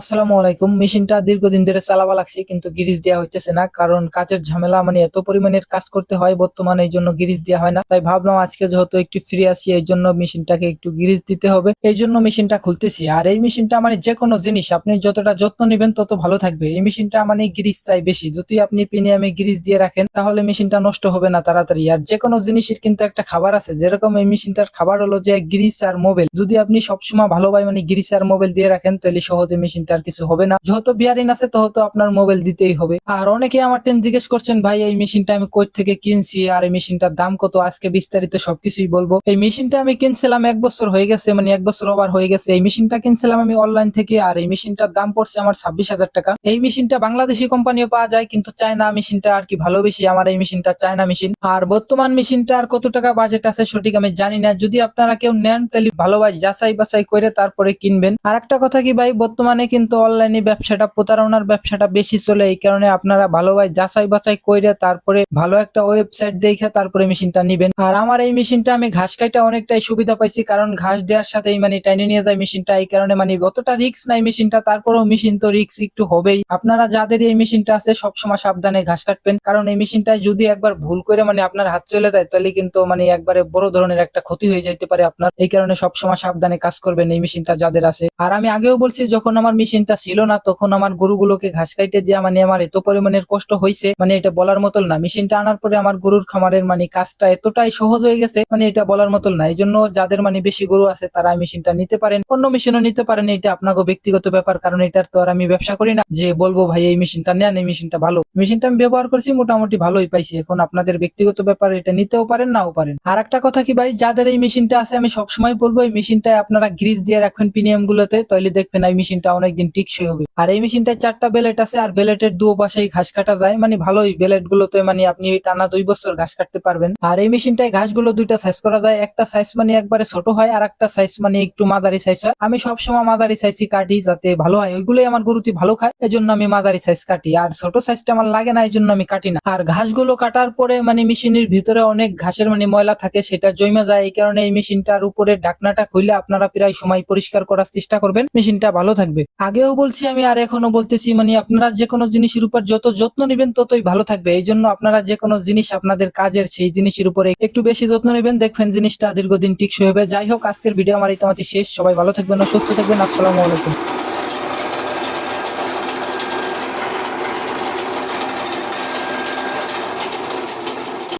আসসালামু আলাইকুম। মেশিনটা দীর্ঘদিন ধরে চালাবা লাগছে, কিন্তু গিরিজ দেওয়া হইতেছে না, কারণ কাজের ঝামেলা মানে এত পরিমাণের কাজ করতে হয় বর্তমানে, এই জন্য গিরিজ দেওয়া হয় না। তাই ভাবলাম আজকে যেহেতু একটু ফ্রি আছি, এই জন্য মেশিনটাকে একটু গিরিজ দিতে হবে। এই জন্য মেশিনটা খুলতেছি। আর এই মেশিনটা মানে যে কোনো জিনিস, আপনি যতটা যত্ন নেবেন তত ভালো থাকবে। এই মেশিনটা মানে গিরিজ চাই বেশি। যদি আপনি প্রিমিয়ামে গিরিজ দিয়ে রাখেন, তাহলে মেশিনটা নষ্ট হবে না তাড়াতাড়ি। আর যে কোনো জিনিসের কিন্তু একটা খাবার আছে, যেরকম এই মেশিনটার খাবার হলো যে গিরিজ আর মোবাইল। যদি আপনি সবসময় ভালোভাবে মানে গিরিজ আর মোবাইল দিয়ে রাখেন, তাহলে সহজে মেশিনটা আর কিছু হবে না। যেহেতু বিয়ারিং আছে তো আপনার মোবাইল দিতেই হবে। আর অনেকে আমার টেন জিজ্ঞেস করছেন, ভাই, এই মেশিনটা আমি কই থেকে কিনছি? আর এই মেশিনটার দাম কত? আজকে বিস্তারিত সবকিছুই বলব। এই মেশিনটা আমি কিনছিলাম এক বছর হয়ে গেছে মানে এক বছর ওভার হয়ে গেছে। এই মেশিনটা কিনছিলাম আমি অনলাইন থেকে, আর এই মেশিনটার দাম পড়ছে আমার ছাব্বিশ হাজার টাকা। এই মেশিনটা বাংলাদেশি কোম্পানিও পাওয়া যায়, কিন্তু চায়না মেশিনটা আর কি ভালো বেশি আমার এই মেশিনটা চায়না মেশিন আর বর্তমান মেশিনটা আর কত টাকা বাজেট আছে সঠিক আমি জানি না। যদি আপনারা কেউ নেন, তাহলে ভালোভাবে যাচাই বাছাই করে তারপরে কিনবেন। আর একটা কথা কি ভাই, বর্তমানে কিন্তু অনলাইনে ব্যবসাটা, প্রতারণার ব্যবসাটা বেশি চলে। এই কারণে আপনারা ভালোভাবে যাচাই বাছাই করে তারপরে ভালো একটা ওয়েবসাইট দেখে তারপরে মেশিনটা নিবেন। আর আমার এই মেশিনটা আমি ঘাস কাটা অনেকটাই সুবিধা পাইছি, কারণ ঘাস দেওয়ার সাথেই মানে টাইনে নিয়ে যায় মেশিনটা। এই কারণে মানে অতটা রিক্স নাই মেশিনটা, তারপরেও মেশিন তো রিক্স একটু হবেই। আপনারা যাদের এই মেশিনটা আছে, সবসময় সাবধানে ঘাস কাটবেন। কারণ এই মেশিনটায় যদি একবার ভুল করে মানে আপনার হাত চলে যায়, তাহলে কিন্তু মানে একবারে বড় ধরনের একটা ক্ষতি হয়ে যাইতে পারে আপনার। এই কারণে সবসময় সাবধানে কাজ করবেন এই মেশিনটা যাদের আছে। আর আমি আগেও বলছি, যখন আমার মেশিনটা ছিল না, তখন আমার গরুগুলোকে ঘাস কাইটে দেওয়া মানে আমার এত পরিমাণের কষ্ট হয়েছে মানে এটা বলার মতন না। মেশিনটা আনার পরে আমার গরুর খামারের মানে কাজটা এতটাই সহজ হয়ে গেছে মানে এটা বলার মতন না। এই জন্য যাদের মানে বেশি গরু আছে, তারা মেশিনটা নিতে পারেন। অন্য মেশিনও নিতে পারেন, এটা আপনাকে ব্যক্তিগত ব্যাপার, কারণ এটার তো আর আমি ব্যবসা করি না। যে বলব, ভাই, এই মেশিনটা নেন, এই মেশিনটা ভালো। মেশিনটা আমি ব্যবহার করছি, মোটামুটি ভালোই পাইছি। এখন আপনাদের ব্যক্তিগত ব্যাপার, এটা নিতেও পারেন, নাও পারেন। আর একটা কথা কি ভাই, যাদের এই মেশিনটা আছে, আমি সবসময় বলব, এই মেশিনটায় আপনারা গ্রিজ দিয়ে রাখবেন প্রিমিয়াম গুলোতে তাহলে দেখবেন এই মেশিনটা অনেকদিন টিকসই হবে। আর এই মেশিনটায় চারটা বেলেট আছে, আর বেলেটের দু পাশেই ঘাস কাটা যায়। মানে ভালোই বেলেট গুলোতে মানে আপনি টানা দুই বছর ঘাস কাটতে পারবেন। আর এই মেশিনটায় ঘাসগুলো দুইটা সাইজ করা যায়। একটা সাইজ মানে একবারে ছোট হয়, আর একটা সাইজ মানে একটু মাঝারি সাইজ হয়। আমি সবসময় মাঝারি সাইজই কাটি যাতে ভালো হয়। ওইগুলোই আমার গরুটি ভালো খায়, এজন্য আমি মাঝারি সাইজ কাটি। আর ছোট সাইজটা আমার লাগে না এই জন্য আমি কাটি না। আর ঘাসগুলো কাটার পরে মানে মেশিনের ভিতরে অনেক ঘাসের মানে ময়লা থাকে, সেটা জমে যায়। এই কারণে এই মেশিনটার উপরে ঢাকনাটা খুলে আপনারা প্রায় সময় পরিষ্কার করার চেষ্টা করবেন। মেশিনটা ভালো থাকবে। আগেও বলছি, আমি আর এখনও বলতেছি মানে আপনারা যে কোনো জিনিসের উপর যত যত্ন নেবেন, ততই ভালো থাকবে। এই জন্য আপনারা যে কোনো জিনিস আপনাদের কাজের সেই জিনিসের উপরে একটু বেশি যত্ন নেবেন। দেখবেন জিনিসটা দীর্ঘদিন টিকসই হবে। যাই হোক, আজকের ভিডিও আমার ইতিমধ্যে শেষ। সবাই ভালো থাকবেন ও সুস্থ থাকবেন। আসসালামু আলাইকুম।